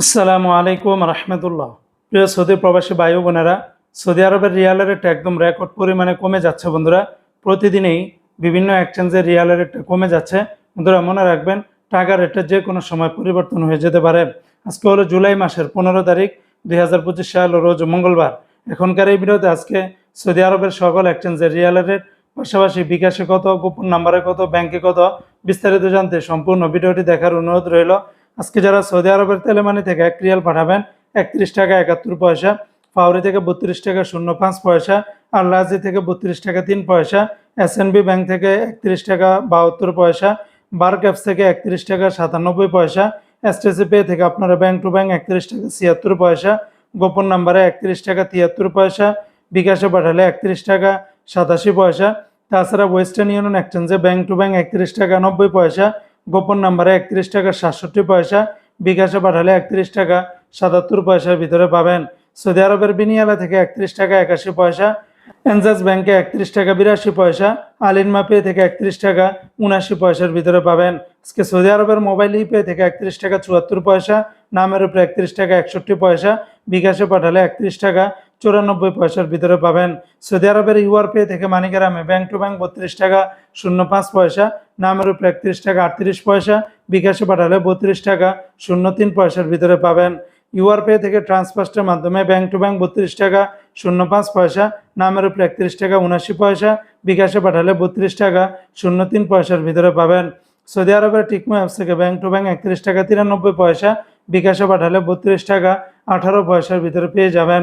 আসসালামু আলাইকুম রহমতুল্লাহ। প্রিয় সৌদি প্রবাসী ও বোনেরা, সৌদি আরবের রিয়ালের রেট একদম রেকর্ড পরিমাণে কমে যাচ্ছে বন্ধুরা। প্রতিদিনেই বিভিন্ন এক্সচেঞ্জের রিয়ালের রেটটা কমে যাচ্ছে। বন্ধুরা, মনে রাখবেন, টাকার রেটের যে কোনো সময় পরিবর্তন হয়ে যেতে পারে। আজকে হলো জুলাই মাসের পনেরো তারিখ, দুই হাজার পঁচিশ সাল, রোজ মঙ্গলবার। এখনকার এই ভিডিওতে আজকে সৌদি আরবের সকল এক্সচেঞ্জের রিয়ালের রেট, পাশাপাশি বিকাশে কত, গোপন নাম্বারে কত, ব্যাংকে কত, বিস্তারিত জানতে সম্পূর্ণ ভিডিওটি দেখার অনুরোধ রইল। আজকে যারা সৌদি আরবের তেলেমানি থেকে এক রিয়াল পাঠাবেন, একত্রিশ টাকা একাত্তর পয়সা, ফাউরি থেকে বত্রিশ টাকা শূন্য পাঁচ পয়সা, আর লাজি থেকে বত্রিশ টাকা তিন পয়সা এস ব্যাংক থেকে একত্রিশ টাকা বাহাত্তর পয়সা বার ক্যাপস থেকে একত্রিশ টাকা সাতানব্বই পয়সা এসটিসি পে থেকে আপনারা ব্যাংক টু ব্যাংক একত্রিশ টাকা ছিয়াত্তর পয়সা, গোপন নাম্বারে একত্রিশ টাকা তিয়াত্তর পয়সা, বিকাশে পাঠালে একত্রিশ টাকা সাতাশি পয়সা, তাছাড়া ওয়েস্টার্ন ইউনিয়ন এক্সচেঞ্জে ব্যাংক টু ব্যাংক একত্রিশ টাকা নব্বই পয়সা গোপন নাম্বারে একত্রিশ টাকা সাতষট্টি পয়সা, বিকাশে পাঠালে একত্রিশ টাকা সাতাত্তর পয়সার ভিতরে পাবেন। সৌদি আরবের বিনিয়ালা থেকে একত্রিশ টাকা একাশি পয়সা এনজাস ব্যাংকে একত্রিশ টাকা বিরাশি পয়সা আলিনমা পে থেকে একত্রিশ টাকা উনাশি পয়সার ভিতরে পাবেন। আজকে সৌদি আরবের মোবাইল ই পে থেকে একত্রিশ টাকা চুয়াত্তর পয়সা, নামের উপরে একত্রিশ টাকা একষট্টি পয়সা, বিকাশে পাঠালে একত্রিশ টাকা চুরানব্বই পয়সার ভিতরে পাবেন। সৌদি আরবের ইউআর পে থেকে মানিগ্রামে ব্যাংক টু ব্যাংক বত্রিশ টাকা শূন্য পাঁচ পয়সা। নামের উপরে একত্রিশ টাকা, আটত্রিশ পয়সা। বিকাশে পাঠালে বত্রিশ টাকা শূন্য তিন পয়সার ভিতরে পাবেন। ইউআর পে থেকে ট্রান্সফার্স্টের মাধ্যমে ব্যাংক টু ব্যাংক বত্রিশ টাকা শূন্য পাঁচ পয়সা। নামের উপরে একত্রিশ টাকা উনাশি পয়সা। বিকাশে পাঠালে বত্রিশ টাকা শূন্য তিন পয়সার ভিতরে পাবেন। সৌদি আরবের টিকমো অ্যাপস থেকে ব্যাংক টু ব্যাংক একত্রিশ টাকা, তিরানব্বই পয়সা। বিকাশে পাঠালে বত্রিশ টাকা, আঠারো পয়সার ভিতরে পেয়ে যাবেন।